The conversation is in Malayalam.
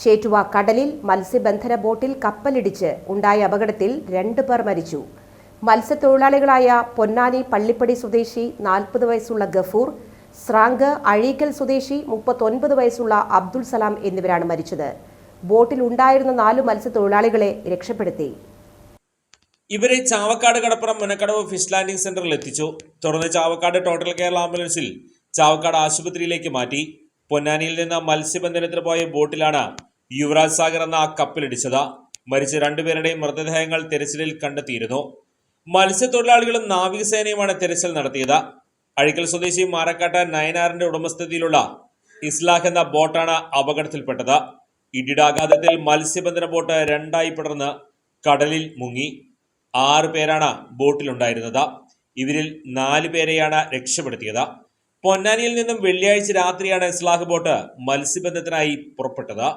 ചേറ്റുവ കടലിൽ മത്സ്യബന്ധന ബോട്ടിൽ കപ്പലിടിച്ച് ഉണ്ടായ അപകടത്തിൽ രണ്ട് പേർ മരിച്ചു. മത്സ്യത്തൊഴിലാളികളായ പൊന്നാനി പള്ളിപ്പടി സ്വദേശി നാൽപ്പത് വയസ്സുള്ള ഗഫൂർ സ്രാങ്ക് അഴീക്കൽ സ്വദേശി മുപ്പത്തൊൻപത് വയസ്സുള്ള അബ്ദുൾ സലാം എന്നിവരാണ് മരിച്ചത്. ബോട്ടിൽ ഉണ്ടായിരുന്ന നാലു മത്സ്യത്തൊഴിലാളികളെ രക്ഷപ്പെടുത്തി. ഇവരെ ചാവക്കാട് കടപ്പുറം മുനക്കടവ് ഫിഷ് ലാൻഡിംഗ് സെന്ററിൽ എത്തിച്ചു. തുടർന്ന് ചാവക്കാട് ടോട്ടൽ കേരള ആംബുലൻസിൽ ചാവക്കാട് ആശുപത്രിയിലേക്ക് മാറ്റി. പൊന്നാനിയിൽ നിന്ന് മത്സ്യബന്ധനത്തിന് പോയ ബോട്ടിലാണ് യുവരാജ് സാഗർ എന്ന കപ്പലിടിച്ചത്. മരിച്ച രണ്ടുപേരുടെയും മൃതദേഹങ്ങൾ തെരച്ചിലിൽ കണ്ടെത്തിയിരുന്നു. മത്സ്യത്തൊഴിലാളികളും നാവികസേനയുമാണ് തെരച്ചിൽ നടത്തിയത്. അഴിക്കൽ സ്വദേശി മാരക്കാട്ട നയനാറിന്റെ ഉടമസ്ഥതയിലുള്ള ഇസ്ലാഹ് എന്ന ബോട്ടാണ് അപകടത്തിൽപ്പെട്ടത്. ഇടിടാഘാതത്തിൽ മത്സ്യബന്ധന ബോട്ട് രണ്ടായി പിടർന്ന് കടലിൽ മുങ്ങി. ആറ് പേരാണ് ബോട്ടിലുണ്ടായിരുന്നത്. ഇവരിൽ നാല് പേരെയാണ് രക്ഷപ്പെടുത്തിയത്. പൊന്നാനിയിൽ നിന്നും വെള്ളിയാഴ്ച രാത്രിയാണ് ഇസ്ലാഹ് ബോട്ട് മത്സ്യബന്ധത്തിനായി പുറപ്പെട്ടത്.